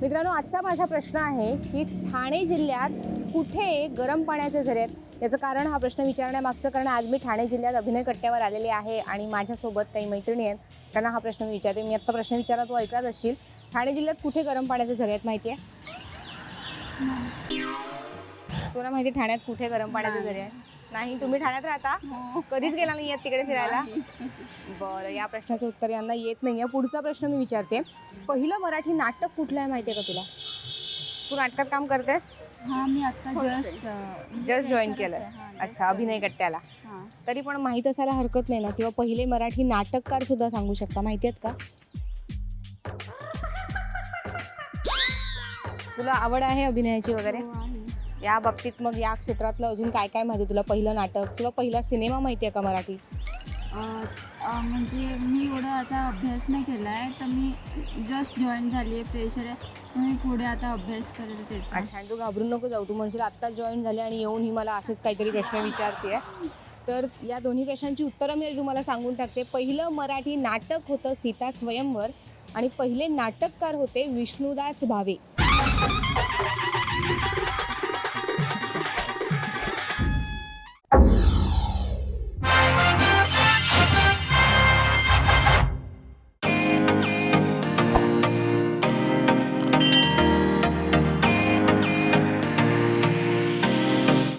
मित्रांनो आजचा माझा प्रश्न आहे की ठाणे जिल्ह्यात कुठे गरम पाण्याचे झरे आहेत? याचं कारण हा प्रश्न विचारण्यामागचं कारण आज मी ठाणे जिल्ह्यात अभिनय कट्ट्यावर आलेले आहे आणि माझ्यासोबत काही मैत्रिणी आहेत. त्यांना हा प्रश्न मी विचारते. मी आत्ता प्रश्न विचारला तू ऐकलाच असशील. ठाणे जिल्ह्यात कुठे गरम पाण्याचे झरे आहेत माहिती आहे तुला माहिती आहे ठाण्यात कुठे गरम पाण्याचे झरे आहेत? नाही तुम्ही ठाण्यात राहता. कधीच गेला नाही आहेत तिकडे फिरायला? बरं या प्रश्नाचं उत्तर यांना येत नाही आहे पुढचा प्रश्न मी विचारते. पहिलं मराठी नाटक कुठलं आहे माहिती आहे का तुला? तू नाटकात काम करतेस? हा मी आता जस्ट जस्ट जॉईन केलं अच्छा अभिनय कट्ट्याला. हां. तरी पण माहीत असायला हरकत नाही ना किंवा पहिले मराठी नाटककार सुद्धा सांगू शकता. माहिती आहेत का? तुला आवड आहे अभिनयाची वगैरे? हो या बाबतीत मग या क्षेत्रातलं अजून काय काय माहिती आहे तुला? पहिलं नाटक किंवा पहिला सिनेमा माहिती आहे का मराठी? म्हणजे मी एवढं आता अभ्यास नाही केला आहे तर मी जस्ट जॉईन झाली आहे प्रेशर आहे. मी पुढे आता अभ्यास करेल त्याचा. अच्छा तू घाबरून नको जाऊ. तू म्हणशील आत्ता जॉईन झाले आणि येऊन ही मला असेच काहीतरी प्रश्न विचारते तर या दोन्ही प्रश्नांची उत्तरं मी तुम्हाला सांगून टाकते. पहिलं मराठी नाटक होतं सीता स्वयंवर आणि पहिले नाटककार होते विष्णुदास भावे.